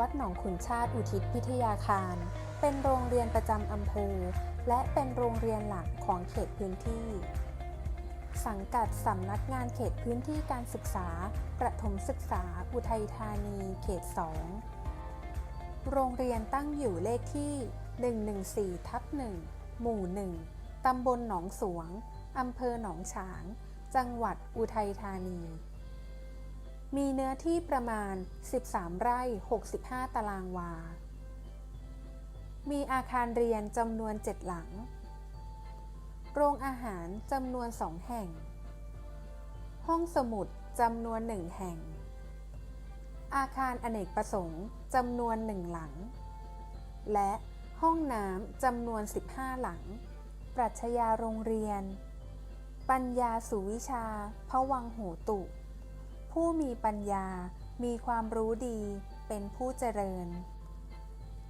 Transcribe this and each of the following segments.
วัดหนองขุนชาติอุทิศพิทยาคาร เป็นโรงเรียนประจำอำเภอ และเป็นโรงเรียนหลักของเขตพื้นที่ สังกัดสำนักงานเขตพื้นที่การศึกษา ประถมศึกษา อุทัยธานี เขต 2 โรงเรียนตั้งอยู่เลขที่ 114ทับ1หมู่ 1ตำบลหนองสวงอำเภอหนองฉาง จังหวัดอุทัยธานี มีเนื้อที่ประมาณ 13 ไร่ 65 ตารางวา มีอาคารเรียนจำนวน 7 หลัง โรงอาหารจำนวน 2 แห่ง ห้องสมุดจำนวน 1 แห่ง อาคารอเนกประสงค์จำนวน 1 หลัง และห้องน้ำจำนวน 15 หลัง ปรัชญาโรงเรียน ปัญญาสุวิชาพวังโหตุ ผู้มีปัญญา มีความรู้ดี เป็นผู้เจริญ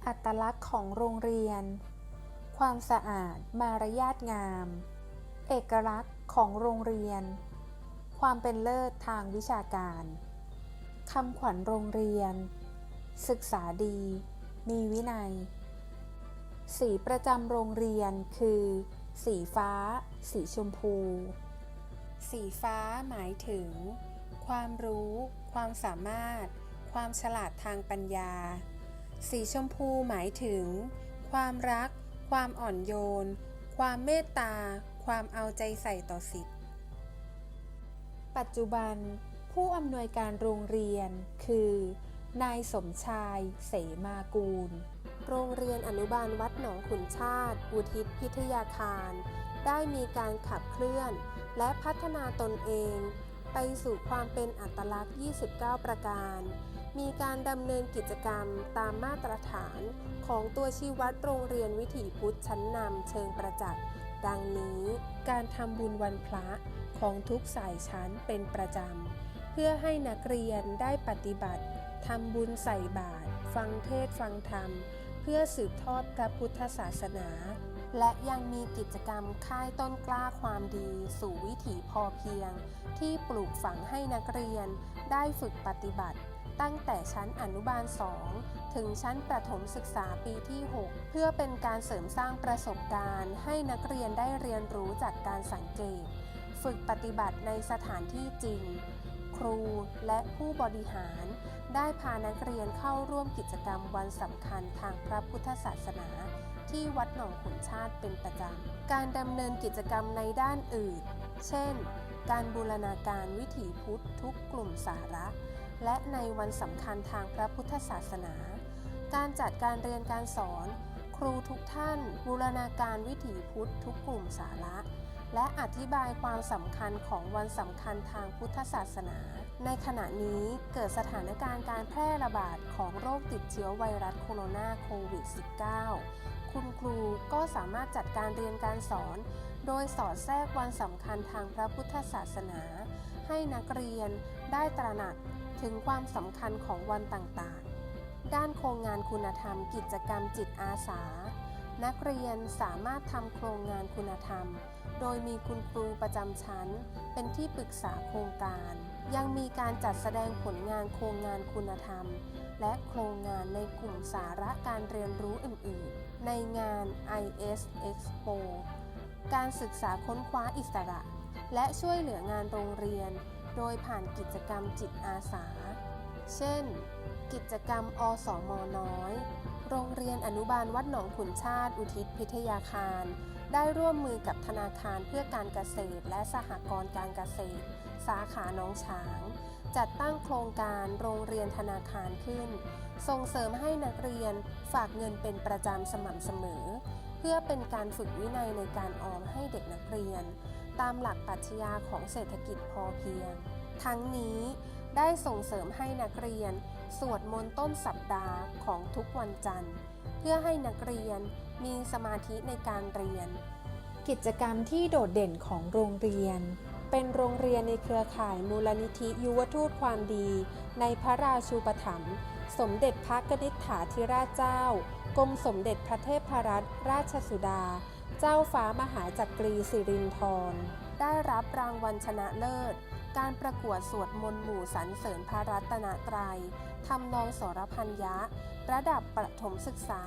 อัตลักษณ์ของโรงเรียน ความสะอาด มารยาทงาม เอกลักษณ์ของโรงเรียน ความเป็นเลิศทางวิชาการคำขวัญโรงเรียน ศึกษาดี มีวินัย สีประจำโรงเรียนคือ สีฟ้า สีชมพู สีฟ้าหมายถึง ความรู้ ความสามารถ ความฉลาดทางปัญญา สีชมพูหมายถึง ความรัก ความอ่อนโยน ความเมตตา ความเอาใจใส่ต่อสิทธิ์ ปัจจุบัน ผู้อำนวยการโรงเรียน คือ นายสมชาย เสมากูล โรงเรียนอนุบาลวัดหนองขุนชาติ อุทิศพิทยาคาร ได้มีการขับเคลื่อน และพัฒนาตนเอง ไปสู่ความเป็นอัตลักษณ์ 29 ประการ มีการดำเนินกิจกรรมตามมาตรฐานของตัวชี้วัดโรงเรียนวิถีพุทธชั้นนำเชิงประจักษ์ ดังนี้การทำบุญวันพระของทุกสายชั้นเป็นประจำ เพื่อให้นักเรียนได้ปฏิบัติทำบุญใส่บาตรฟังเทศฟังธรรม เพื่อสืบทอดพระพุทธศาสนา และยังมีกิจกรรมค่ายต้นกล้าความดี สู่วิถีพอเพียง ที่ปลูกฝังให้นักเรียน ได้ฝึกปฏิบัติ ตั้งแต่ชั้นอนุบาล 2 ถึงชั้นประถมศึกษาปีที่ 6 เพื่อเป็นการเสริมสร้างประสบการณ์ ให้นักเรียนได้เรียนรู้จากการสังเกต ฝึกปฏิบัติในสถานที่จริง ครูและผู้บริหาร ได้พานักเรียนเข้าร่วมกิจกรรมวันสำคัญทางพระพุทธศาสนา ที่วัดหนองขุนชาติเป็นประจำ การดำเนินกิจกรรมในด้านอื่น เช่น การบูรณาการวิถีพุทธทุกกลุ่มสาระ และในวันสำคัญทางพระพุทธศาสนา การจัดการเรียนการสอน ครูทุกท่าน บูรณาการวิถีพุทธทุกกลุ่มสาระ และอธิบายความสำคัญของวันสำคัญทางพุทธศาสนาในขณะนี้เกิดสถานการณ์การแพร่ระบาดของโรคติดเชื้อไวรัสโคโรนาโควิด -19 คุณครูก็สามารถจัดการเรียนการสอน โดยสอดแทรกวันสำคัญทางพระพุทธศาสนา ให้นักเรียนได้ตระหนักถึงความสำคัญของวันต่างๆ ด้านโครงงานคุณธรรม กิจกรรมจิตอาสา นักเรียนสามารถทำโครงงานคุณธรรม โดยมีคุณครูประจำชั้น เป็นที่ปรึกษาโครงการ ยังมีการจัดแสดงผลงานโครงงานคุณธรรม และโครงงานในกลุ่มสาระการเรียนรู้อื่น ๆ ในงาน IS Expo การศึกษาค้นคว้าอิสระ และช่วยเหลืองานโรงเรียน โดยผ่านกิจกรรมจิตอาสา เช่น กิจกรรมอสอมน้อย โรงเรียนอนุบาลวัดหนองขุนชาติ อุทิศพิทยาคาร ได้ร่วมมือกับธนาคารเพื่อการเกษตร และสหกรณ์การเกษตร สาขาหน้องฉาง จัดตั้งโครงการโรงเรียนธนาคารขึ้น ส่งเสริมให้นักเรียนฝากเงินเป็นประจำสม่ำเสมอ เพื่อเป็นการฝึกวินัยในการออมให้เด็กนักเรียน ตามหลักปรัชญาของเศรษฐกิจพอเพียง ทั้งนี้ได้ส่งเสริมให้นักเรียน สวดมนต์ต้นสัปดาห์ของทุกวันจันทร์ เพื่อให้นักเรียนมีสมาธิในการเรียน กิจกรรมที่โดดเด่นของโรงเรียน เป็นโรงเรียนในเครือข่ายมูลนิธิยุวทูตความดี ในพระราชูปถัมภ์สมเด็จพระกนิษฐาธิราชเจ้า กรมสมเด็จพระเทพรัตนราชสุดา เจ้าฟ้ามหาจักรีสิรินธร ได้รับรางวัลชนะเลิศ การประกวดสวดมนต์หมู่สรรเสริญพระรัตนตรัยทำนองสรพัญญะระดับประถมศึกษา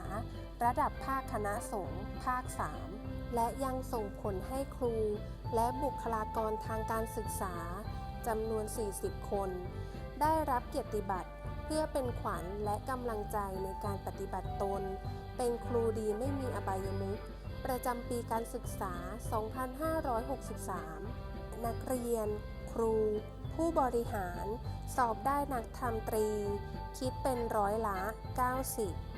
ระดับภาคคณะสงฆ์ภาค 3 และยังส่งผลให้ครู และบุคลากรทางการศึกษาจำนวน 40 คน ได้รับเกียรติบัตรเพื่อเป็นขวัญและกำลังใจในการปฏิบัติตน เป็นครูดีไม่มีอบายมุขประจำปีการศึกษา 2563 นักเรียน ครู ผู้บริหาร สอบได้นักธรรมตรี คิดเป็นร้อยละ 90